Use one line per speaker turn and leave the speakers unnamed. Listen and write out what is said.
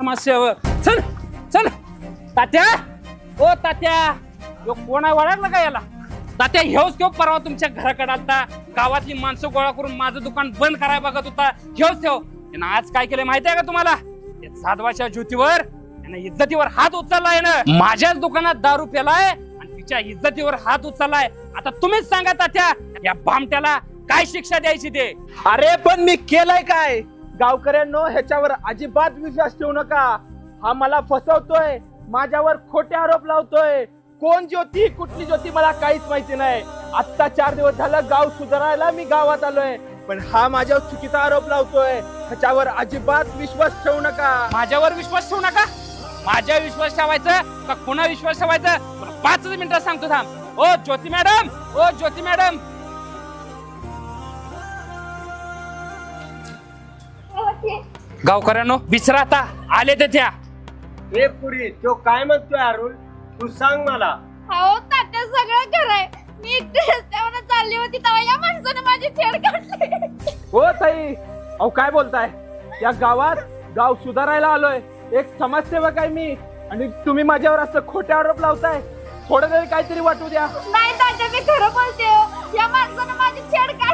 समाजसेवक चल चल. तात्या. ओ तात्या. यो कोणा आहे? का याला? तात्या ह्योच ठेव परवा तुमच्या घराकडे आता. गावातली माणसं गोळा करून माझं दुकान बंद करायला बघत होता. ह्योच ठेव. त्यानं आज काय केलं माहिती आहे का तुम्हाला? त्या साधवाच्या ज्योतीवर त्यानं इज्जतीवर हात उचललाय ना. माझ्याच दुकानात दारू पेलाय आणि तिच्या इज्जतीवर हात उचललाय. आता तुम्हीच सांगा तात्या. या भामट्याला काय शिक्षा द्यायची ते?
अरे पण मी केलंय काय? गावकऱ्यांनो ह्याच्यावर अजिबात विश्वास ठेवू नका. हा मला फसवतोय माझ्यावर खोटे आरोप लावतोय. कोण ज्योती कुठली ज्योती मला काहीच माहिती नाही. आत्ता चार दिवस झालं गाव सुधारायला मी गावात आलोय पण हा माझ्यावर चुकीचा आरोप लावतोय. ह्याच्यावर अजिबात विश्वास ठेवू नका.
माझ्यावर विश्वास ठेवू नका? माझ्या विश्वास ठेवायचा का कुणा विश्वास ठेवायचा? पाच पाचच सांगतो थांब. ओ ज्योती मॅडम ओ ज्योती मॅडम. गावकऱ्यांनो विसरा आता आले ते त्या
हे पुरी तो काय म्हणतोय अरुण? तू सांग मला.
हो तात्या सगळं खरं आहे मी रस्त्यावर चालली होती तेव्हा या माणसानं माझी छेड काढली.
हो ताई. अहो काय बोलताय? या गावात गाव सुधारायला आलोय. एक समाजसेवक आहे मी. आणि तुम्ही माझ्यावर असं खोटे आरोप लावताय. थोडं तरी काहीतरी वाटू द्या.
नाही तात्या मी खरं बोलते हो. या माणसानं माझी छेड काढली.